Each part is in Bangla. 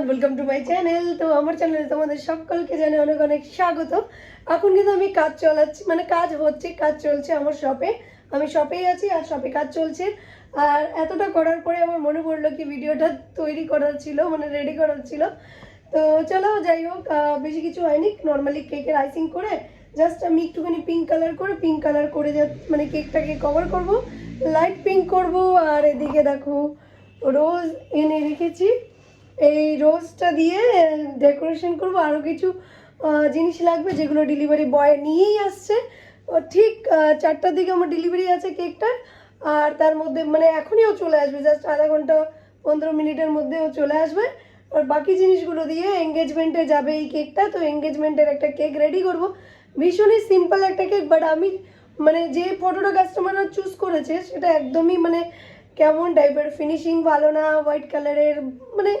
Everyone welcome to my channel তো আমার চ্যানেলে তোমাদের সকলকে জানে অনেক অনেক স্বাগত। এখন কিন্তু আমি কাজ চালাচ্ছি মানে কাজ হচ্ছে, কাজ চলছে আমার শপে আমি শপেই আছি আর শপে কাজ চলছে। আর এতটা করার পরে আমার মনে পড়ল কি ভিডিওটা তৈরি করার ছিল মানে রেডি করার ছিল। তো চলো যাই হোক বেশি কিছু হয়নি। নর্মালি কেকের আইসিং করে জাস্ট আমি একটুখানি পিঙ্ক কালার করে পিঙ্ক কালার করে যা মানে কেকটাকে কভার করব। লাইট পিঙ্ক করব আর এদিকে দেখো রোজ এনে রেখেছি। এই রোজটা দিয়ে ডেকোরেশন করব। আরও কিছু জিনিস লাগবে যেগুলো ডেলিভারি বয় নিয়েই আসছে। ও ঠিক চারটার দিকে আমার ডেলিভারি আছে কেকটার আর তার মধ্যে মানে এখনইও চলে আসবে। জাস্ট আধা ঘণ্টা, পনেরো মিনিটের মধ্যেও চলে আসবে। আর বাকি জিনিসগুলো দিয়ে এঙ্গেজমেন্টে যাবে এই কেকটা। তো এঙ্গেজমেন্টের একটা কেক রেডি করব। ভীষণই সিম্পল একটা কেক বাট আমি মানে যে ফটোটা কাস্টমাররা চুজ করেছে, সেটা একদমই মানে কেমন টাইপের ফিনিশিং ভালো না হোয়াইট কালারের মানে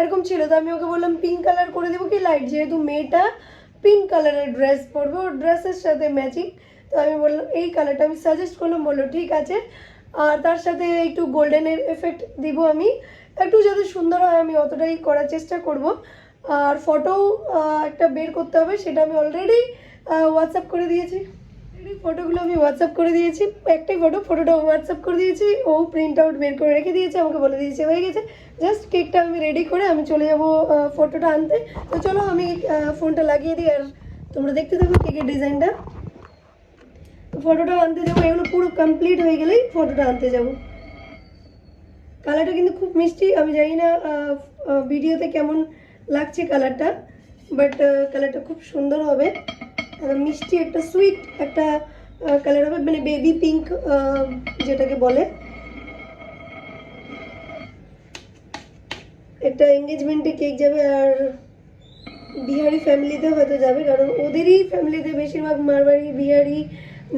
এরকম ছিল। তো আমি ওকে বললাম পিঙ্ক কালার করে দেবো কি লাইট যেহেতু মেয়েটা পিঙ্ক কালারের ড্রেস পরবে, ওর ড্রেসের সাথে ম্যাচিং তো আমি বললাম, এই কালারটা আমি সাজেস্ট করলাম। বলল, ঠিক আছে। আর তার সাথে একটু গোল্ডেনের এফেক্ট দিব আমি। একটু যাতে সুন্দর হয়, আমি অতটাই করার চেষ্টা করব। আর ফটো একটা বের করতে হবে, সেটা আমি অলরেডি হোয়াটসঅ্যাপ করে দিয়েছি। ফটোগুলো আমি হোয়াটসঅ্যাপ করে দিয়েছি। একটাই ফটো ফটোটা হোয়াটসঅ্যাপ করে দিয়েছি। ও প্রিন্ট আউট বের করে রেখে দিয়েছে, আমাকে বলে দিয়েছে, হয়ে গেছে। জাস্ট কেকটা আমি রেডি করে আমি চলে যাব ফটোটা আনতে। তো চলো আমি ফোনটা লাগিয়ে দিই আর তোমরা দেখতে থাকো কেকের ডিজাইনটা ফটোটা আনতে যাব, এগুলো পুরো কমপ্লিট হয়ে গেলেই ফটোটা আনতে যাব। কালারটা কিন্তু খুব মিষ্টি, আমি জানি না ভিডিওতে কেমন লাগছে কালারটা বাট কালারটা খুব সুন্দর হবে। মিষ্টি একটা সুইট একটা কালার হবে মানে বেবি পিঙ্ক যেটাকে বলে। একটা এঙ্গেজমেন্টে কেক যাবে আর বিহারি ফ্যামিলিতে হয়তো যাবে, কারণ ওদেরই ফ্যামিলিতে বেশিরভাগ মারবাড়ি, বিহারি,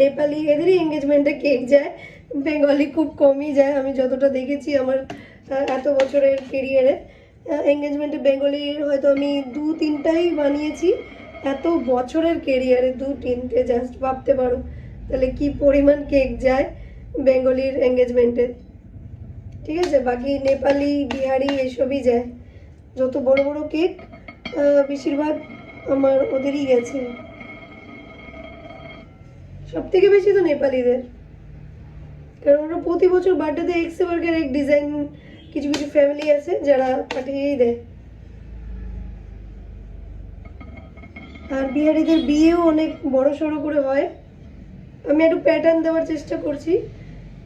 নেপালি, এদেরই এঙ্গেজমেন্টে কেক যায়। বেঙ্গলি খুব কমই যায়, আমি যতটা দেখেছি আমার এত বছরের কেরিয়ারে এঙ্গেজমেন্টে বেঙ্গলির হয়তো আমি দু তিনটাই বানিয়েছি। এত বছরের কেরিয়ারে দু তিনটে জাস্ট ভাবতে পারো। তাহলে কি পরিমাণ কেক যায় বেঙ্গলির এঙ্গেজমেন্টে ঠিক আছে, বাকি নেপালি, বিহারি এসবই যায়। যত বড় বড় কেক বেশিরভাগ আমার ওদেরই গেছে। সব থেকে বেশি তো নেপালিদের। কারণ ওরা প্রতি বছর বার্থডেতে এক্স বার্গের এক ডিজাইন কিছু কিছু ফ্যামিলি আছে যারা পাঠিয়েই দেয়। আর বিহারিদের বিয়েও অনেক বড় সড়ো করে হয়। আমি একটু প্যাটার্ন দেওয়ার চেষ্টা করছি।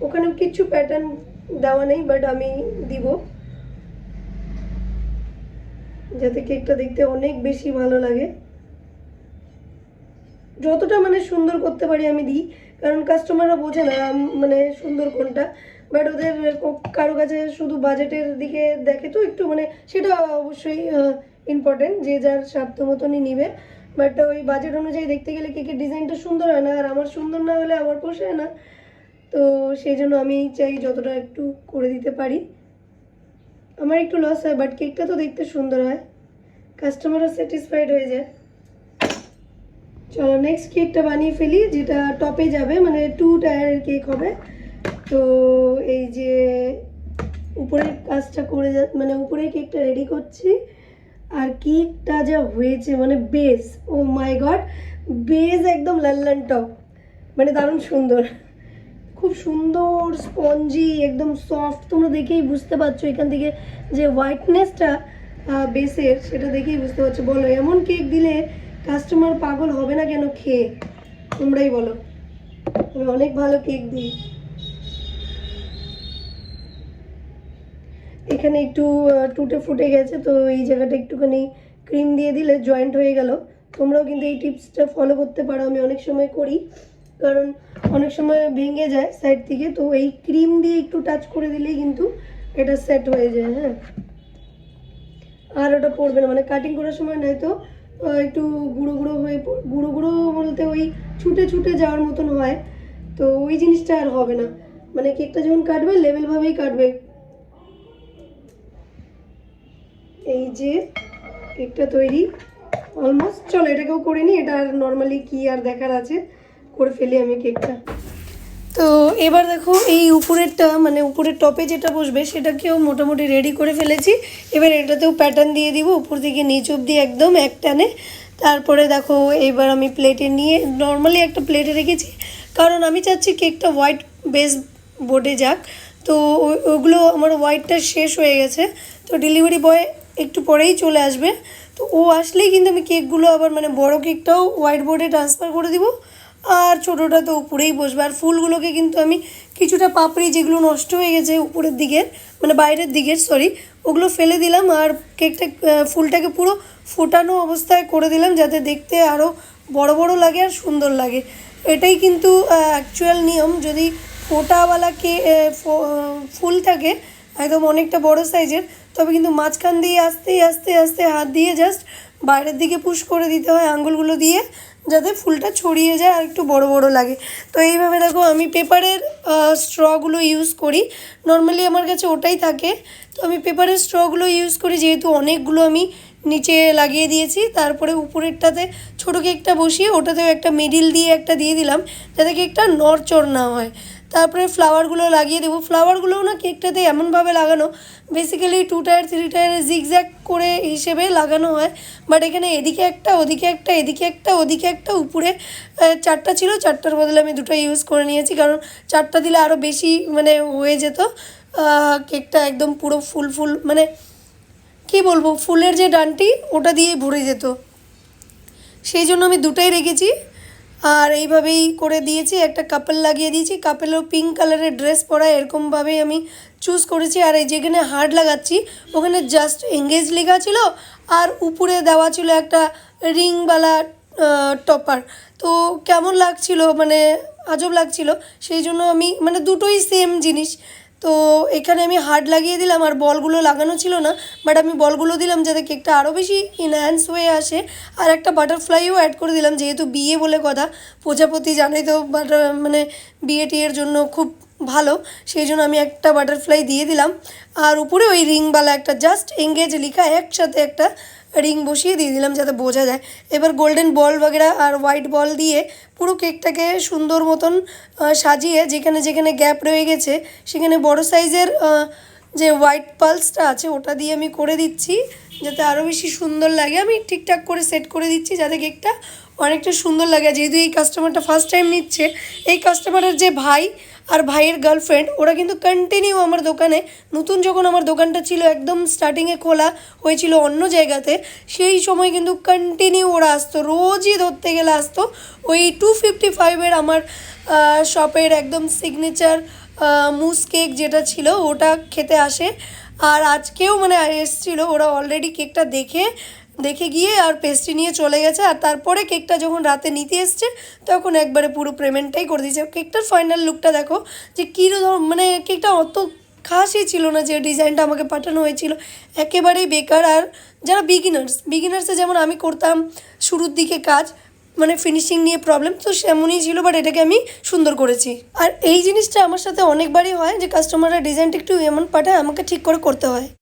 ওখানে কিছু প্যাটার্ন দেওয়া নেই বাট আমি দিব। যাতে কেকটা দেখতে অনেক বেশি ভালো লাগে। যতটা মানে সুন্দর করতে পারি আমি দিই, কারণ কাস্টমাররা বোঝে না মানে সুন্দর কোনটা। বাট ওদের কারও কাছে শুধু বাজেটের দিকে দেখে তো একটু মানে সেটা অবশ্যই ইম্পর্টেন্ট যে যার স্বার্থ মতনই নিবে। বাট ওই বাজেট অনুযায়ী দেখতে গেলে কেকের ডিজাইনটা সুন্দর হয় না আর আমার সুন্দর না হলে আমার পোষায় না। তো সেই জন্য আমি চাই যতটা একটু করে দিতে পারি। আমার একটু লস হয় বাট কেকটা তো দেখতে সুন্দর হয়। কাস্টমারও স্যাটিসফাইড হয়ে যায়। চলো নেক্সট কেকটা বানিয়ে ফেলি, যেটা টপে যাবে মানে টু টায়ারের কেক হবে। তো এই যে উপরের কাজটা করে যা মানে উপরের কেকটা রেডি করছি। আর কেকটা যা হয়েছে মানে base oh my god base একদম লাল্লান টপ মানে দারুণ সুন্দর। খুব সুন্দর স্পঞ্জি একদম সফট তোমরা দেখেই বুঝতে পারছ এখান থেকে যে হোয়াইটনেসটা বেসের সেটা দেখেই বুঝতে পারছ। বলো, এমন কেক দিলে কাস্টমার পাগল হবে না কেন খেয়ে? তোমরাই বলো। আমি অনেক ভালো কেক দিই। এখানে একটু টুটে ফুটে গেছে তো এই জায়গাটা একটুখানি ক্রিম দিয়ে দিলে জয়েন্ট হয়ে গেল। তোমরাও কিন্তু এই টিপসটা ফলো করতে পারো আমি অনেক সময় করি। কারণ অনেক সময় ভেঙে যায় সাইড থেকে তো এই ক্রিম দিয়ে একটু টাচ করে দিলেই কিন্তু এটা সেট হয়ে যায় হ্যাঁ। আর ওটা পড়বে না মানে কাটিং করার সময় নয়তো আহ, একটু গুঁড়ো গুঁড়ো হয়ে গুঁড়ো গুঁড়ো বলতে ওই ছুটে ছুটে যাওয়ার মতন হয় তো ওই জিনিসটা আর হবে না। মানে কেকটা যখন কাটবে লেভেলভাবেই কাটবে। এই যে কেকটা তৈরি অলমোস্ট চলো এটাকেও করে নিই, এটা আর নর্মালি কি আর দেখার আছে, করে ফেলি আমি কেকটা। তো এবার দেখো এই উপরেরটা মানে উপরের টপে যেটা বসবে সেটাকেও মোটামুটি রেডি করে ফেলেছি। এবার এটাতেও প্যাটার্ন দিয়ে দিব, উপর থেকে নিচ অব্দি একদম এক টানে। তারপরে দেখো এবার আমি প্লেটে নিয়ে নর্মালি একটা প্লেটে রেখেছি, কারণ আমি চাচ্ছি কেকটা হোয়াইট বেস বোর্ডে যাক। তো ওগুলো আমার হোয়াইটটা শেষ হয়ে গেছে। তো ডেলিভারি বয় একটু পরেই চলে আসবে। তো ও আসলেই কিন্তু আমি কেকগুলো আবার মানে বড় কেকটাও হোয়াইট বোর্ডে ট্রান্সফার করে দিব। আর ছোটোটা তো উপরেই বসবে। আর ফুলগুলোকে কিন্তু আমি কিছুটা পাপড়ি যেগুলো নষ্ট হয়ে গেছে উপরের দিকের মানে বাইরের দিকের সরি ওগুলো ফেলে দিলাম। আর কেকটা ফুলটাকে পুরো ফোটানো অবস্থায় করে দিলাম যাতে দেখতে আরও বড় বড় লাগে আর সুন্দর লাগে। এটাই কিন্তু অ্যাকচুয়াল নিয়ম। যদি ফোটাওয়ালা কে ফুল থাকে একদম অনেকটা বড় সাইজের, তবে কিন্তু মাঝখান দিয়ে আস্তে আস্তে আস্তে হাত দিয়ে জাস্ট বাইরের দিকে পুশ করে দিতে হয় আঙ্গুলগুলো দিয়ে, যাতে ফুলটা ছড়িয়ে যায় আর একটু বড় বড় লাগে। তো এইভাবে দেখো আমি পেপারের স্ট্রগুলো ইউজ করি। নর্মালি আমার কাছে ওটাই থাকে। তো আমি পেপারের স্ট্রগুলো ইউজ করি, যেহেতু অনেকগুলো আমি নিচে লাগিয়ে দিয়েছি। তারপরে উপরেরটাতে ছোটো কেকটা বসিয়ে ওটাতেও একটা মিডিল দিয়ে একটা দিয়ে দিলাম, যাতে কেকটা নড়চড় না হয়। তারপরে ফ্লাওয়ারগুলো লাগিয়ে দেবো। ফ্লাওয়ারগুলোও না কেকটাতে এমনভাবে লাগানো basically two tier three tier zigzag করে হিসেবে লাগানো হয়। বাট এখানে এদিকে একটা, ওদিকে একটা, এদিকে একটা, ওদিকে একটা, উপরে চারটা ছিল। চারটার বদলে আমি দুটো ইউজ করে নিয়েছি, কারণ চারটা দিলে আরও বেশি মানে হয়ে যেত। কেকটা একদম পুরো ফুল ফুল মানে কি বলব, ফুলের যে ডানটি, ওটা দিয়ে ভরে যেত। সেই জন্য আমি দুটাই রেখেছি। আর এইভাবেই করে দিয়েছি, একটা কাপেল লাগিয়ে দিয়েছি। কাপেলও পিঙ্ক কালারের ড্রেস পরা এরকমভাবেই আমি চুজ করেছি। আর এই যেখানে হার্ড লাগাচ্ছি, ওখানে জাস্ট এঙ্গেজ লেখা ছিল আর উপরে দেওয়া ছিল একটা রিংওয়ালা টপার তো কেমন লাগছিল মানে আজব লাগছিল, সেই জন্য আমি মানে দুটোই সেম জিনিস। তো এখানে আমি হার্ড লাগিয়ে দিলাম আর বলগুলো লাগানো ছিল না বাট আমি বলগুলো দিলাম যাতে কেকটা আরও বেশি ইনহ্যান্স হয়ে আসে। আর একটা বাটারফ্লাইও অ্যাড করে দিলাম, যেহেতু বিয়ে বলে কথা, প্রজাপতি জানাই তো বাটার মানে বিয়ে টিয়ের জন্য খুব ভালো, সেই জন্য আমি একটা বাটারফ্লাই দিয়ে দিলাম। আর উপরে ওই রিংওয়ালা একটা জাস্ট এঙ্গেজ লেখা একসাথে একটা রিং বসিয়ে দিয়ে দিলাম যাতে বোঝা যায়। এবার গোল্ডেন বল বগেরা আর হোয়াইট বল দিয়ে পুরো কেকটাকে সুন্দর মতন সাজিয়ে যেখানে যেখানে গ্যাপ রয়ে গেছে, সেখানে বড় সাইজের যে হোয়াইট পালসটা আছে, ওটা দিয়ে আমি করে দিচ্ছি। যাতে আরও বেশি সুন্দর লাগে। আমি ঠিকঠাক করে সেট করে দিচ্ছি যাতে কেকটা অনেকটা সুন্দর লাগে। যেহেতু এই কাস্টমারটা ফার্স্ট টাইম নিচ্ছে, এই কাস্টমারের যে ভাই আর ভাইয়ের গার্লফ্রেন্ড ওরা কিন্তু কন্টিনিউ আমার দোকানে। নতুন যখন আমার দোকানটা ছিল, একদম স্টার্টিংয়ে খোলা হয়েছিল অন্য জায়গাতে, সেই সময় কিন্তু কন্টিনিউ ওরা আসতো, রোজই ধরতে গেলে আসতো। ওই টু ফিফটি ফাইভের আমার শপের একদম সিগনেচার মুস কেক যেটা ছিল, ওটা খেতে আসে। আর আজকেও মানে এসছিল, ওরা অলরেডি কেকটা দেখে দেখে গিয়ে আর পেস্ট্রি নিয়ে চলে গেছে। আর তারপরে কেকটা যখন রাতে নিতে এসছে, তখন একবারে পুরো পেমেন্টটাই করে দিয়েছে। কেকটার ফাইনাল লুকটা দেখো, যে কীরকম মানে কেকটা অত খাসই ছিল না যে ডিজাইনটা আমাকে পাঠানো হয়েছিল। একেবারেই বেকার। আর যারা বিগিনার্স বিগিনার্সে যেমন আমি করতাম শুরুর দিকে কাজ মানে ফিনিশিং নিয়ে প্রবলেম তো সেমনই ছিল বাট এটাকে আমি সুন্দর করেছি। আর এই জিনিসটা আমার সাথে অনেকবারই হয় যে কাস্টমাররা ডিজাইনটা একটু এমন পাঠায়, আমাকে ঠিক করে করতে হয়।